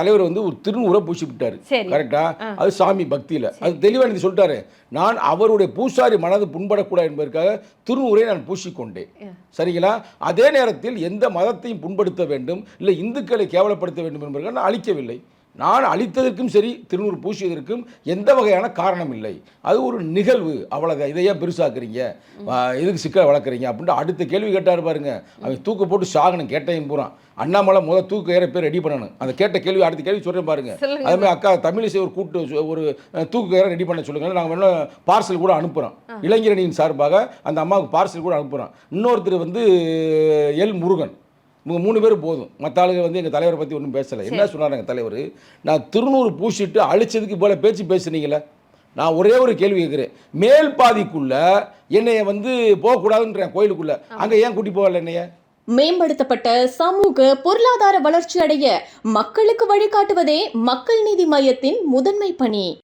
தலைவர் வந்து ஒரு திருநூறை பூசி விட்டாரு. கரெக்டா அது சாமி பக்தியில. அது தெளிவா நீங்க சொல்லிட்டாரு. நான் அவருடைய பூசாரி மனது புண்படக்கூடாது என்பதற்காக திருநூரை நான் பூசிக்கொண்டேன். சரிங்களா? அதே நேரத்தில் எந்த மதத்தையும் புண்படுத்த வேண்டும் இல்லை இந்துக்களை கேவலப்படுத்த வேண்டும் என்பதற்காக நான் அழிக்கவில்லை. நான் அழித்ததற்கும் சரி திருநூறு பூசியதற்கும் எந்த வகையான காரணம் இல்லை அது ஒரு நிகழ்வு. அவ்வளோதான் இதை ஏன் பெருசாக்குறீங்க? எதுக்கு சிக்கலை வளர்க்குறீங்க? அப்படின்ட்டு அடுத்த கேள்வி கேட்டார் பாருங்க. அவன் தூக்கு போட்டு சாகணும் கேட்டையும் பூரா. அண்ணாமலை முதல் தூக்கு ஏற பேர் ரெடி பண்ணணும். அந்த கேட்ட கேள்வி அடுத்த கேள்வி சொல்கிறேன் பாருங்க. சொல்லுங்க. அதே மாதிரி அக்கா தமிழிசை ஒரு கூட்டு ஒரு தூக்கு ஏற ரெடி பண்ண சொல்லுங்க. நாங்கள் வேணா பார்சல் கூட அனுப்புகிறோம் இளைஞரணியின் சார்பாக அந்த அம்மாவுக்கு பார்சல் கூட அனுப்புகிறோம் இன்னொருத்தர் வந்து எல் முருகன். இவங்க மூணு பேர் போதும். மற்ற ஆளுங்க வந்து எங்கள் தலைவரை பற்றி ஒன்றும் பேசலை. என்ன சொன்னார் எங்கள் தலைவர்? நான் திருநூறு பூசிட்டு அழிச்சதுக்கு போல பேச்சு பேசுனீங்களே நான் ஒரே ஒரு கேள்வி கேட்குறேன் மேல் பாதிக்குள்ள என்னைய வந்து போகக்கூடாதுன்றேன் கோயிலுக்குள்ள. அங்கே ஏன் கூட்டி போகல என்னைய? மேம்படுத்தப்பட்ட சமூக பொருளாதார வளர்ச்சி அடைய மக்களுக்கு வழிகாட்டுவதே மக்கள் நீதி மையத்தின் முதன்மை பணி.